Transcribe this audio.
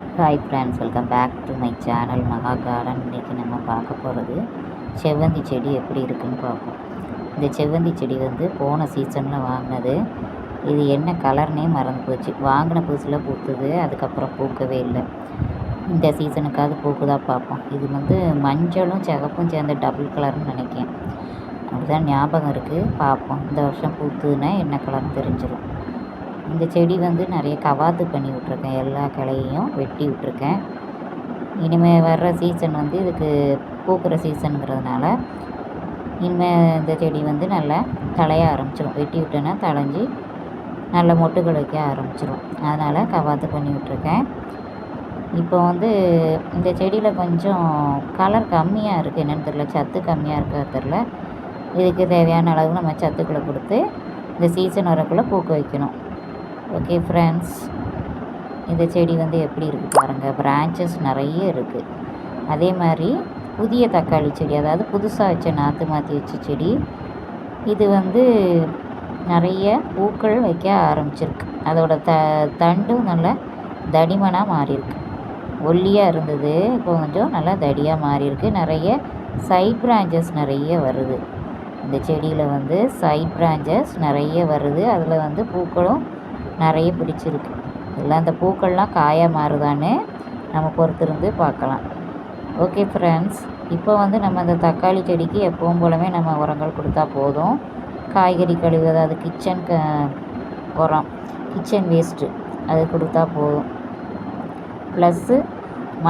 Hi friends welcome back to my channel Maha garden இன்றைக்கி நம்ம பார்க்க போகிறது செவ்வந்தி செடி எப்படி இருக்குன்னு பார்ப்போம். இந்த செவ்வந்தி செடி வந்து போன சீசனில் வாங்கினது. இது என்ன கலர்னே மறந்து போச்சு. வாங்கின புதுசில் பூத்துது அதுக்கப்புறம் பூக்கவே இல்லை. இந்த சீசனுக்காவது பூக்குதா பார்ப்போம். இது வந்து மஞ்சளும் சிகப்பும் சேர்ந்த டபுள் கலர்னு நினைக்கிறேன். அப்படிதான் ஞாபகம் இருக்குது பார்ப்போம். இந்த வருஷம் பூத்துதுன்னா என்ன கலர்னு தெரிஞ்சிடும் இந்த செடி வந்து நிறைய கவாத்து பண்ணி விட்ருக்கேன் எல்லா கிளையையும் வெட்டி விட்ருக்கேன் இனிமேல் வர்ற சீசன் வந்து இதுக்கு பூக்கிற சீசனுங்கிறதுனால இனிமேல் இந்த செடி வந்து நல்லா தழைய ஆரம்பிச்சிடும் வெட்டி விட்டோன்னா தழைஞ்சி நல்ல மொட்டுகள் வைக்க ஆரம்பிச்சிடும் அதனால் கவாத்து பண்ணி விட்ருக்கேன் இப்போ வந்து இந்த செடியில் கொஞ்சம் கலர் கம்மியாக இருக்குது என்னென்னு தெரில சத்து கம்மியாக இருக்கா தெரில இதுக்கு தேவையான அளவு நம்ம சத்துக்களை கொடுத்து இந்த சீசன் வரக்குள்ளே பூக்க வைக்கணும். ஓகே ஃப்ரெண்ட்ஸ் இந்த செடி வந்து எப்படி இருக்குது பாருங்கள் பிரான்ச்சஸ் நிறைய இருக்குது அதே மாதிரி புதிய தக்காளி செடி அதாவது புதுசாக வச்ச நாற்று மாற்றி வச்ச செடி இது வந்து நிறைய பூக்கள் வைக்க ஆரம்பிச்சிருக்கு. அதோட த தண்டும் நல்லா தடிமனாக மாறியிருக்கு. ஒல்லியாக இருந்தது இப்போ கொஞ்சம் நல்லா தடியாக மாறியிருக்கு. நிறைய சைட் பிரான்ச்சஸ் நிறைய வருது. இந்த செடியில் வந்து சைட் பிரான்ச்சஸ் நிறைய வருது. அதில் வந்து பூக்களும் நிறைய பிடிச்சிருக்கு. எல்லாம் அந்த பூக்கள்லாம் காயாக மாறுதான்னு நம்ம பொறுத்திருந்து பார்க்கலாம். ஓகே ஃப்ரெண்ட்ஸ் இப்போ வந்து நம்ம அந்த தக்காளி செடிக்கு எப்பவும் போலவே நம்ம உரங்கள் கொடுத்தா போதும். காய்கறி கழிவு அதாவது கிச்சன் க உரம் கிச்சன் வேஸ்ட்டு அது கொடுத்தா போதும். ப்ளஸ்ஸு